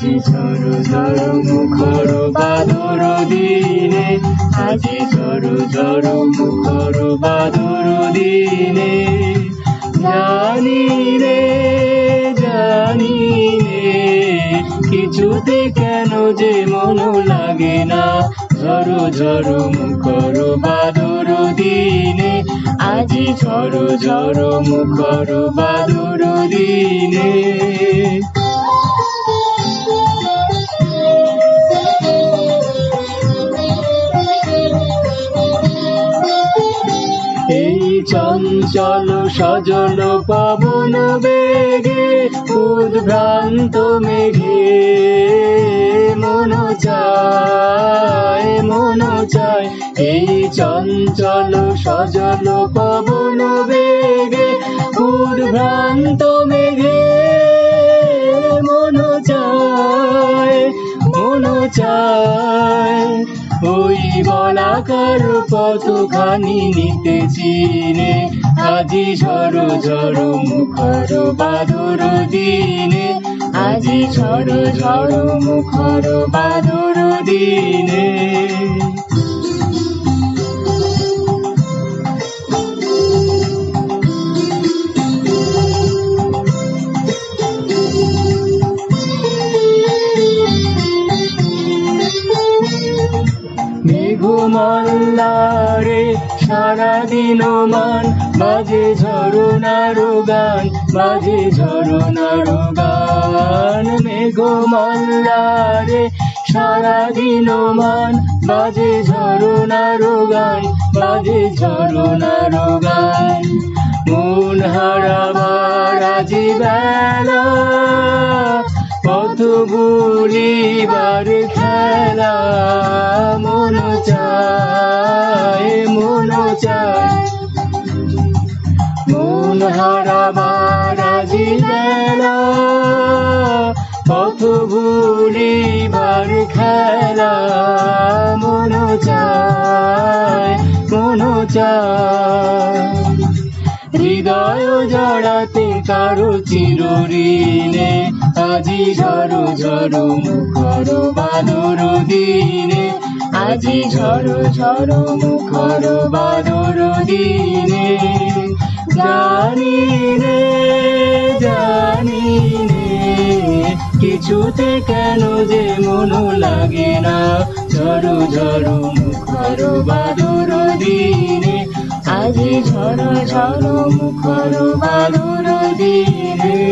আজি ঝরু ঝরু মুখর বাদুর দিনে, আজি ঝরু ঝরু মুখর বাদুর দিনে। জানি রে জানি রে কিছুতে কেন যে মন লাগে না। ঝরু ঝরু মুখর বাদুর দিনে, আজি ঝরু ঝরু মুখর বাদুর দিনে। চঞ্চল সজল পবন বেগে, উদ্ভ্রান্ত মেঘে। মন চায় মন চায়, এই চঞ্চল সজল পবন বেগে, উদ্ভ্রান্ত মেঘে। মন চায় মন চায় ওই বলাকার কতখানি নিতে চিনে। আজি ঝড় ঝড় মুখর বাদুর দিনে। আজি ঝড় ঝড় মুখর বাদুর দিনে। মেঘমাল্লারে সারাদিন মান বাজে ঝরনার গান বাজে ঝরনার গান। মেঘমাল্লারে সারাদিন মান বাজে ঝরনার গান বাজে ঝরনার গান। মন হারাবার আজি বেলা কত গুলিবার খেলা মন চায় মন চায়। মন হারাবার আজি বেলা কত গুলিবার খেলা মন চায় মন চায়। হৃদয় জড়াতে কারও চিরঋণে, আজি ঝড় ঝড় মুখর বাদর দিনে, আজি ঝড় ঝড় মুখর বাদর দিনে। জানি রে, জানি কিছুতে কেন যে মন লাগে না, ঝড় ঝড় মুখর বাদর দিনে। আজি ঝড় ঝড় মুখর বালুর দিনে